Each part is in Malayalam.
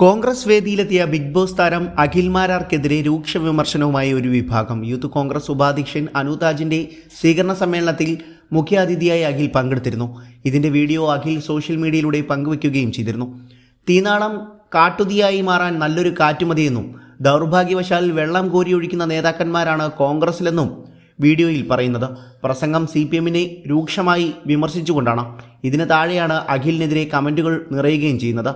കോൺഗ്രസ് വേദിയിലെത്തിയ ബിഗ് ബോസ് താരം അഖിൽ മാരാർക്കെതിരെ രൂക്ഷ വിമർശനവുമായ ഒരു വിഭാഗം. യൂത്ത് കോൺഗ്രസ് ഉപാധ്യക്ഷൻ അനുതാജിന്റെ സ്വീകരണ സമ്മേളനത്തിൽ മുഖ്യാതിഥിയായി അഖിൽ പങ്കെടുത്തിരുന്നു. ഇതിന്റെ വീഡിയോ അഖിൽ സോഷ്യൽ മീഡിയയിലൂടെ പങ്കുവയ്ക്കുകയും ചെയ്തിരുന്നു. തീനാളം കാട്ടുതിയായി മാറാൻ നല്ലൊരു കാറ്റുമതിയെന്നും ദൗർഭാഗ്യവശാൽ വെള്ളം കോരിയൊഴിക്കുന്ന നേതാക്കന്മാരാണ് കോൺഗ്രസിലെന്നും വീഡിയോയിൽ പറയുന്നത്. പ്രസംഗം സി പി എമ്മിനെ രൂക്ഷമായി വിമർശിച്ചുകൊണ്ടാണ്. ഇതിന് താഴെയാണ് അഖിലിനെതിരെ കമന്റുകൾ നിറയുകയും ചെയ്യുന്നത്.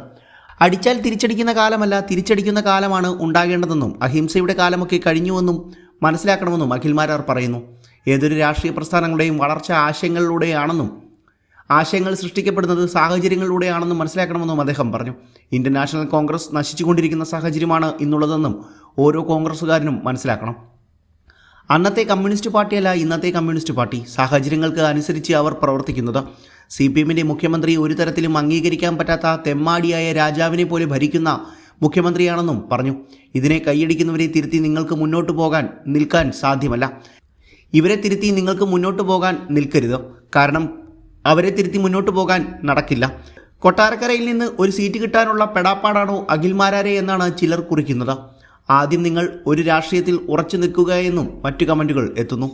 അടിച്ചാൽ തിരിച്ചടിക്കുന്ന കാലമല്ല തിരിച്ചടിക്കുന്ന കാലമാണ് ഉണ്ടാകേണ്ടതെന്നും അഹിംസയുടെ കാലമൊക്കെ കഴിഞ്ഞുവെന്നും മനസ്സിലാക്കണമെന്നും അഖിൽമാരാർ പറയുന്നു. ഏതൊരു രാഷ്ട്രീയ പ്രസ്ഥാനങ്ങളുടെയും വളർച്ച ആശയങ്ങളിലൂടെയാണെന്നും ആശയങ്ങൾ സൃഷ്ടിക്കപ്പെടുന്നത് സാഹചര്യങ്ങളിലൂടെയാണെന്നും മനസ്സിലാക്കണമെന്നും അദ്ദേഹം പറഞ്ഞു. ഇന്ത്യൻ നാഷണൽ കോൺഗ്രസ് നശിച്ചുകൊണ്ടിരിക്കുന്ന സാഹചര്യമാണ് ഇന്നുള്ളതെന്നും ഓരോ കോൺഗ്രസ്സുകാരനും മനസ്സിലാക്കണം. അന്നത്തെ കമ്മ്യൂണിസ്റ്റ് പാർട്ടിയല്ല ഇന്നത്തെ കമ്മ്യൂണിസ്റ്റ് പാർട്ടി. സാഹചര്യങ്ങൾക്ക് അനുസരിച്ച് അവർ പ്രവർത്തിക്കുന്നത് സി പി എമ്മിന്റെ മുഖ്യമന്ത്രി ഒരു തരത്തിലും അംഗീകരിക്കാൻ പറ്റാത്ത തെമ്മാടിയായ രാജാവിനെ പോലെ ഭരിക്കുന്ന മുഖ്യമന്ത്രിയാണെന്നും പറഞ്ഞു. ഇതിനെ കൈയടിക്കുന്നവരെ തിരുത്തി നിങ്ങൾക്ക് മുന്നോട്ട് പോകാൻ നിൽക്കാൻ സാധ്യമല്ല. ഇവരെ തിരുത്തി നിങ്ങൾക്ക് മുന്നോട്ട് പോകാൻ നിൽക്കരുത്. കാരണം അവരെ തിരുത്തി മുന്നോട്ട് പോകാൻ നടക്കില്ല. കൊട്ടാരക്കരയിൽ നിന്ന് ഒരു സീറ്റ് കിട്ടാനുള്ള പെടാപ്പാടാണോ അഖിൽമാരാരെ എന്നാണ് ചിലർ കുറിക്കുന്നത്. ആദ്യം നിങ്ങൾ ഒരു രാഷ്ട്രീയത്തിൽ ഉറച്ചു നിൽക്കുക എന്നും മറ്റു കമന്റുകൾ എത്തുന്നു.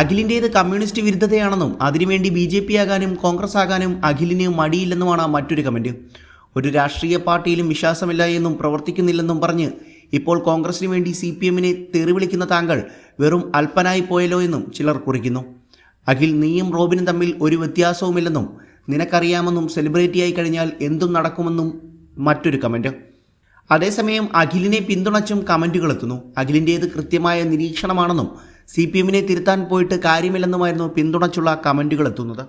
അഖിലിന്റേത് കമ്മ്യൂണിസ്റ്റ് വിരുദ്ധതയാണെന്നും അതിനുവേണ്ടി ബി ജെ പി ആകാനും കോൺഗ്രസ് ആകാനും അഖിലിന് മടിയില്ലെന്നുമാണ് മറ്റൊരു കമന്റ്. ഒരു രാഷ്ട്രീയ പാർട്ടിയിലും വിശ്വാസമില്ല എന്നും പ്രവർത്തിക്കുന്നില്ലെന്നും പറഞ്ഞ് ഇപ്പോൾ കോൺഗ്രസിന് വേണ്ടി സി പി എമ്മിനെ തെറിവിളിക്കുന്ന താങ്കൾ വെറും അല്പനായി പോയല്ലോ എന്നും ചിലർ കുറിക്കുന്നു. അഖിൽ നീയും റോബിനും തമ്മിൽ ഒരു വ്യത്യാസവുമില്ലെന്നും നിനക്കറിയാമെന്നും സെലിബ്രിറ്റിയായി കഴിഞ്ഞാൽ എന്തും നടക്കുമെന്നും മറ്റൊരു കമന്റ്. അതേസമയം അഖിലിനെ പിന്തുണച്ചും കമന്റുകൾ എത്തുന്നു. അഖിലിന്റേത് കൃത്യമായ നിരീക്ഷണമാണെന്നും സി പി എമ്മിനെ തിരുത്താൻ പോയിട്ട് കാര്യമില്ലെന്നുമായിരുന്നു പിന്തുണച്ചുള്ള കമന്റുകൾ എത്തുന്നത്.